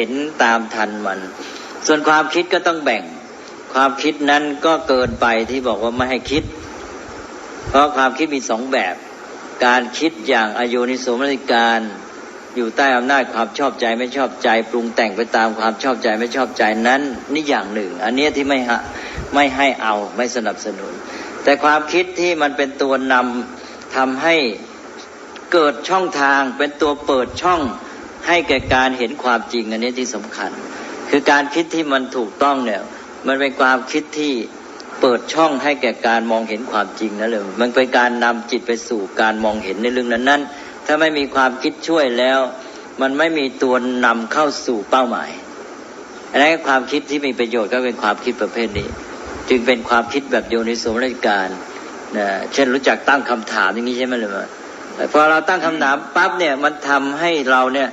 เห็นตามทันมัน ส่วนความคิดก็ต้องแบ่ง ความคิดนั้นก็เกินไปที่บอกว่าไม่ให้คิด เพราะความคิดมีสองแบบ การคิดอย่างอโยนิสมนิการ อยู่ใต้อำนาจความชอบใจไม่ชอบใจ ปรุงแต่งไปตามความชอบใจไม่ชอบใจนั้น นี่อย่างหนึ่ง อันนี้ที่ไม่ฮะไม่ให้เอาไม่สนับสนุน แต่ความคิดที่มันเป็นตัวนำทำให้เกิดช่องทางเป็นตัวเปิดช่อง ให้แก่การเห็นความจริงอันนี้ที่สำคัญ คือการคิดที่มันถูกต้องเนี่ย มันเป็นความคิดที่เปิดช่องให้แก่การมองเห็นความจริงนั่นเลยมันเป็นการนำจิตไปสู่การมองเห็นในเรื่องนั้นนั้นถ้าไม่มีความคิดช่วยแล้ว มันไม่มีตัวนำเข้าสู่เป้าหมายอันนั้นความคิดที่มีประโยชน์ก็เป็นความคิดประเภทนี้ จึงเป็นความคิดแบบโยนิสมนสิการนะเช่นรู้จักตั้งคำถามอย่างนี้ใช่ไหมเลยว่าพอเราตั้งคำถามปั๊บเนี่ยมันทำให้เราเนี่ย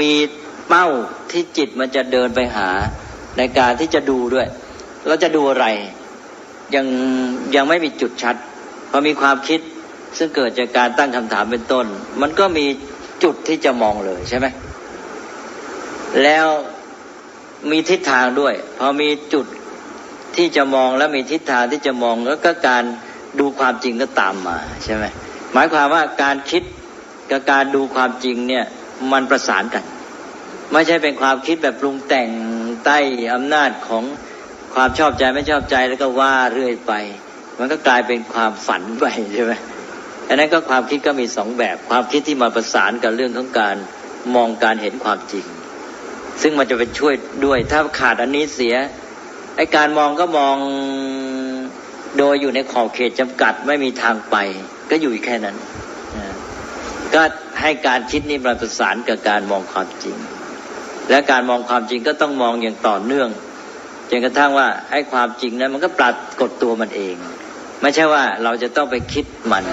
มีเป้าที่จิตมันจะเดินไปหาในการที่จะดูด้วย เราจะดูอะไร ยังยังไม่มีจุดชัดพอมีความคิดซึ่งเกิดจากการตั้งคำถามเป็นต้น มันก็มีจุดที่จะมองเลยใช่ไหมแล้วมีทิศทางด้วย พอมีจุดที่จะมองแล้วมีทิศทางที่จะมองแล้วก็การดูความจริงก็ตามมาใช่ไหมหมายความว่าการคิดกับการดูความจริงเนี่ย มันประสานกัน ไม่ใช่เป็นความคิดแบบปรุงแต่งใต้อำนาจของความชอบใจไม่ชอบใจแล้วก็ว่าเรื่อยไป มันก็กลายเป็นความฝันไปใช่ไหมอันนั้นก็ความคิดก็มีสองแบบ ความคิดที่มาประสานกับเรื่องของการมองการเห็นความจริง ซึ่งมันจะเป็นช่วยด้วยถ้าขาดอันนี้เสียไอการมองก็มองโดยอยู่ในขอบเขตจำกัดไม่มีทางไป ก็อยู่แค่นั้น ก็ให้การคิดนี่ประสานกับการมองความจริง และการมองความจริงก็ต้องมองอย่างต่อเนื่องจนกระทั่งว่าไอ้ความจริงนั้นมันก็ปรากฏตัวมันเอง ไม่ใช่ว่าเราจะต้องไปคิดมัน